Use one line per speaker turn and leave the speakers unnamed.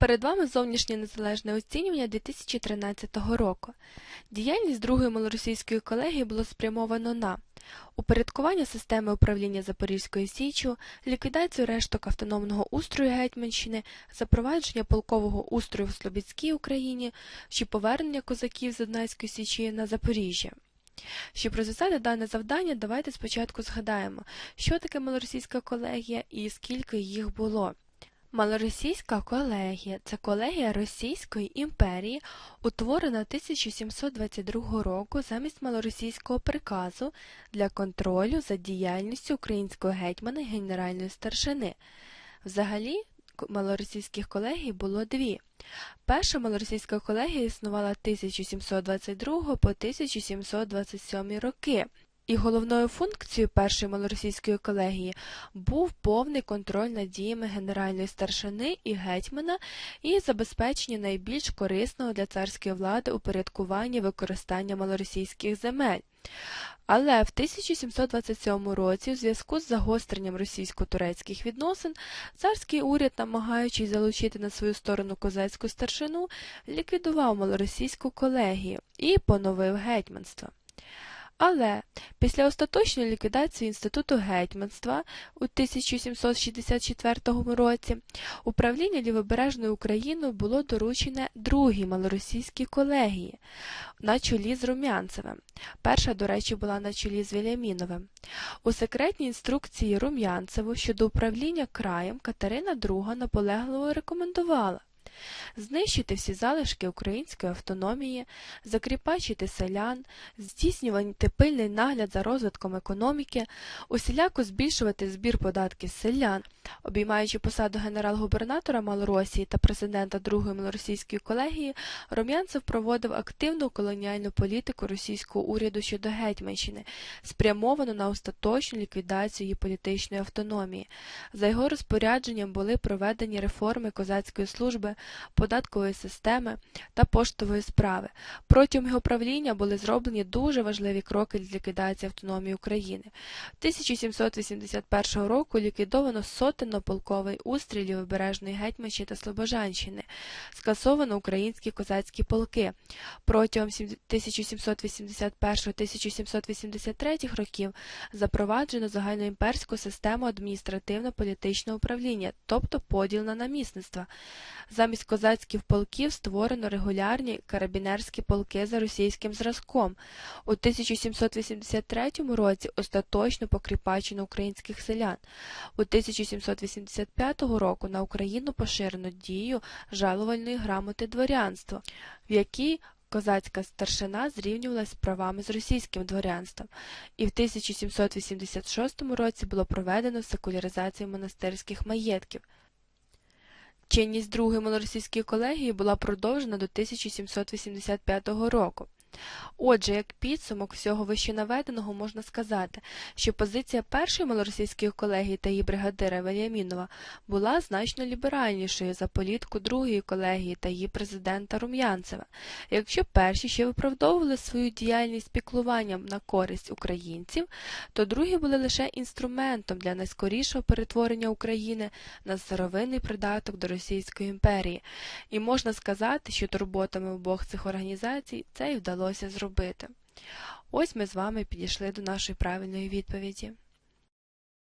Перед вами зовнішнє незалежне оцінювання 2013 року. Діяльність другої малоросійської колегії було спрямовано на упорядкування системи управління Запорізькою Січчю, ліквідацію решток автономного устрою Гетьманщини, запровадження полкового устрою в Слобідській Україні чи повернення козаків з Донецької Січі на Запоріжжя. Щоб розв'язати дане завдання, давайте спочатку згадаємо, що таке малоросійська колегія і скільки їх було. Малоросійська колегія це колегія Російської імперії, утворена 1722 року замість малоросійського приказу для контролю за діяльністю українського гетьмана і генеральної старшини. Взагалі, малоросійських колегій було дві. Перша малоросійська колегія існувала 1722 по 1727 роки. І головною функцією першої малоросійської колегії був повний контроль над діями генеральної старшини і гетьмана і забезпечення найбільш корисного для царської влади упорядкування використання малоросійських земель. Але в 1727 році, у зв'язку з загостренням російсько-турецьких відносин, царський уряд, намагаючись залучити на свою сторону козацьку старшину, ліквідував малоросійську колегію і поновив гетьманство. Але після остаточної ліквідації інституту гетьманства у 1764 році управління Лівобережною Україною було доручене другій малоросійській колегії на чолі з Румянцевим. Перша, до речі, була на чолі з Вільяміновим. У секретній інструкції Румянцеву щодо управління краєм Катерина II наполегливо рекомендувала знищити всі залишки української автономії, закріпачити селян, здійснювати пильний нагляд за розвитком економіки, усіляко збільшувати збір податків селян, обіймаючи посаду генерал-губернатора Малоросії та президента Другої малоросійської колегії, Рум'янцев проводив активну колоніальну політику російського уряду щодо Гетьманщини, спрямовану на остаточну ліквідацію її політичної автономії. За його розпорядженням були проведені реформи козацької служби, податкової системи та поштової справи. Протягом його правління були зроблені дуже важливі кроки для ліквідації автономії України. 1781 року ліквідовано сотенно-полковий устрій Лівобережної Гетьманщини та Слобожанщини, скасовано українські козацькі полки. Протягом 1781-1783 років запроваджено загальноімперську систему адміністративно-політичного управління, тобто поділ на намісництва. Замість козацьких полків створено регулярні карабінерські полки за російським зразком. У 1783 році остаточно покріпачено українських селян. У 1785 року на Україну поширено дію жалувальної грамоти дворянства, в якій Козацька старшина зрівнювалася правами з російським дворянством, і в 1786 році було проведено секуляризацію монастирських маєтків. Чинність другої малоросійської колегії була продовжена до 1785 року. Отже, як підсумок всього вищенаведеного можна сказати, що позиція першої малоросійської колегії та її бригадира Вельямінова була значно ліберальнішою за політику другої колегії та її президента Рум'янцева. Якщо перші ще виправдовували свою діяльність піклуванням на користь українців, то другі були лише інструментом для найскорішого перетворення України на сировинний придаток до Російської імперії, і можна сказати, що турботами обох цих організацій це і вдалося зробити. Ось ми з вами підійшли до нашої правильної відповіді.